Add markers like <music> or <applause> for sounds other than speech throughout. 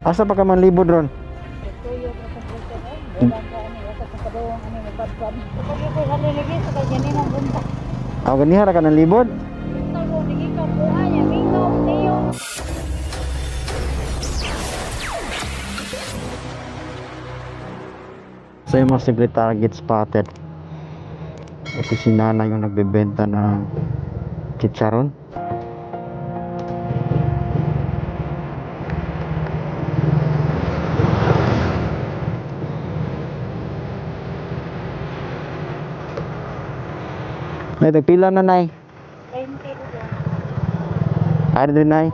Asa pa ka man libod ron? Aw ganiha ra ka ng libod? So yung mga simple target spotted. Ito si Nana yung nagbebenta ng chicharon. May tagpila na nay. 20 ko. Ari din nay.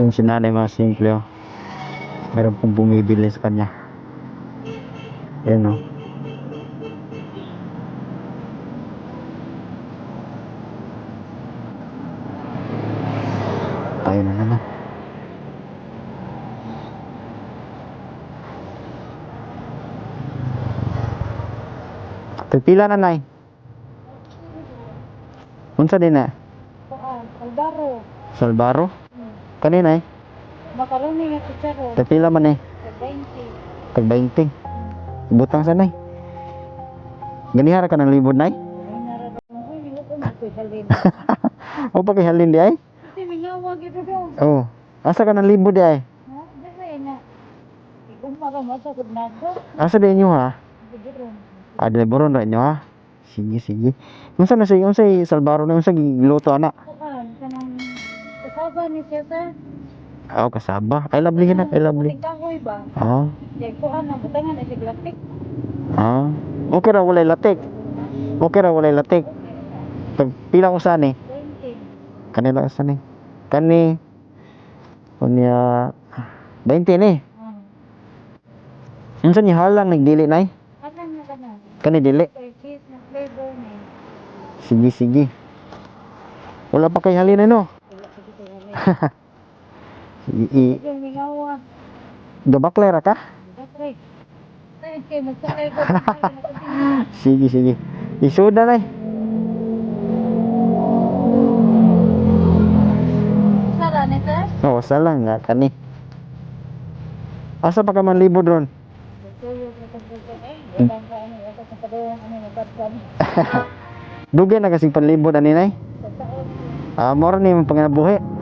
Ito yung sinanay mga simple oh. Meron pong bumibili sa kanya. Yan oh. o. Tayo na naman. Pipila na nay. Unsa din na? Kuan, Aldaro. Salbaro? Hmm. Kanina eh. Makaroni nga kutsaro. Pipila man eh. Sa 20. Tag 20. Butang sa nay. Ganihara ka ng libod nay? O pa kay halin di ay? Kasi mingawa gito daw. Oh. Asa ka ng libod di ay? Asa di inyo ha? Ah, deliveron ra inyo ha? Sige, sige. Unsa na say unsa salbaro na unsa giluto ana? Kasaba ni siya sir. Ah, oh, kasaba. I lovely na, I lovely. Tingkahoy ba? Ah, Kaya kuan na butangan na siya glatik. ah. Okay ra walay latik. Okay ra walay latik. Pag pila ko sani? 20. Kanila ka sani? Kani Kunya 20 ni. Ah. Unsa ni halang nagdili nay? Alam na ka na. Kani dili. Sige, sige. Wala pa kay halin no. I Yung mingawa. gabakler ka? <laughs> Sige, sige. Isuda nay. Sara ni sir? Oo, oh, salang nga kani. Asa pa ka man ani mabadbad. Dugay na kasing panlibod ani nay. Ah, mo ni mong panginabuhi.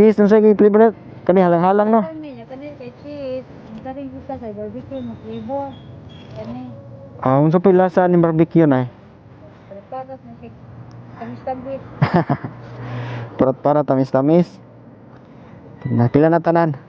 Cheese nung sa flavor kani halang-halang no. Kani kay cheese. Kani ko sa barbecue mo flavor. Kani. Ah, unsa pa yung lasa ni barbecue nay? Preparas na kay tamis-tamis. <laughs> Parat para tamis-tamis. Na pila na tanan.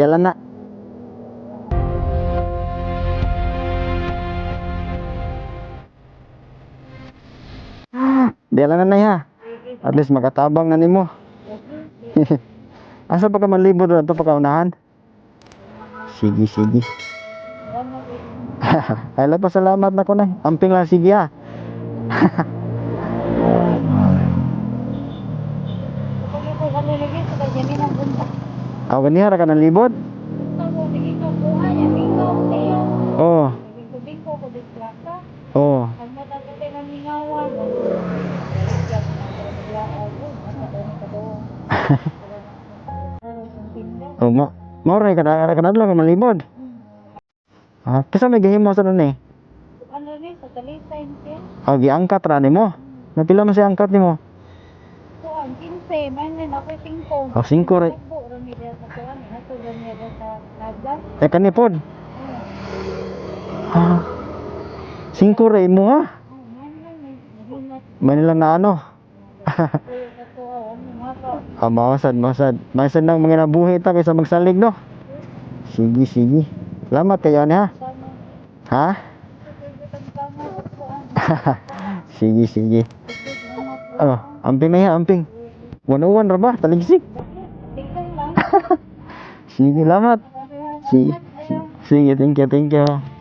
Jalan nak. Jalan na <gasps> na ya. At least makatabang na nimo. <laughs> Asa pa ka man libod na to pa kaunahan? Sige, sige. <laughs> Ay, pa salamat na ko na. Amping lang sige ah. <laughs> Kapag ko hali lagi sa kanya ni nang bunta. Aw ganiha ra ka ng libod? Tawo lagi ka buhay ya mingaw niyo. Oo. Bingko ko di plaka. Oo. Ang mata ko kay nang mingawa. Kaya ko nang bigla ako. Mata ko ni kadawang. Oh, <laughs> ma Mao ra ka na ka na lang malibod. Ah, kisa may gahimo sa eh. Ano ni sa talisay niya? Ah, giangkat ra nimo. Napila man siya angkat nimo? Kuan 15 man ni ako 5. Oh, 5 ra. Po ra mi sa kuan ni ato ra mi sa naga. Eh kani pod. Ah. 5 ra imo ha. Manila na ano. mo. <laughs> Ah, mawasad, mawasad. Mawasad nang mga nabuhi ta kaysa magsalig no. Sige, sige. Salamat kayo ni ha. Ha? <laughs> sige, sige. Oh, amping na yan, amping. 101 ra ba? Taligsik. <laughs> Sige, salamat. Sige, sige, thank you, thank you.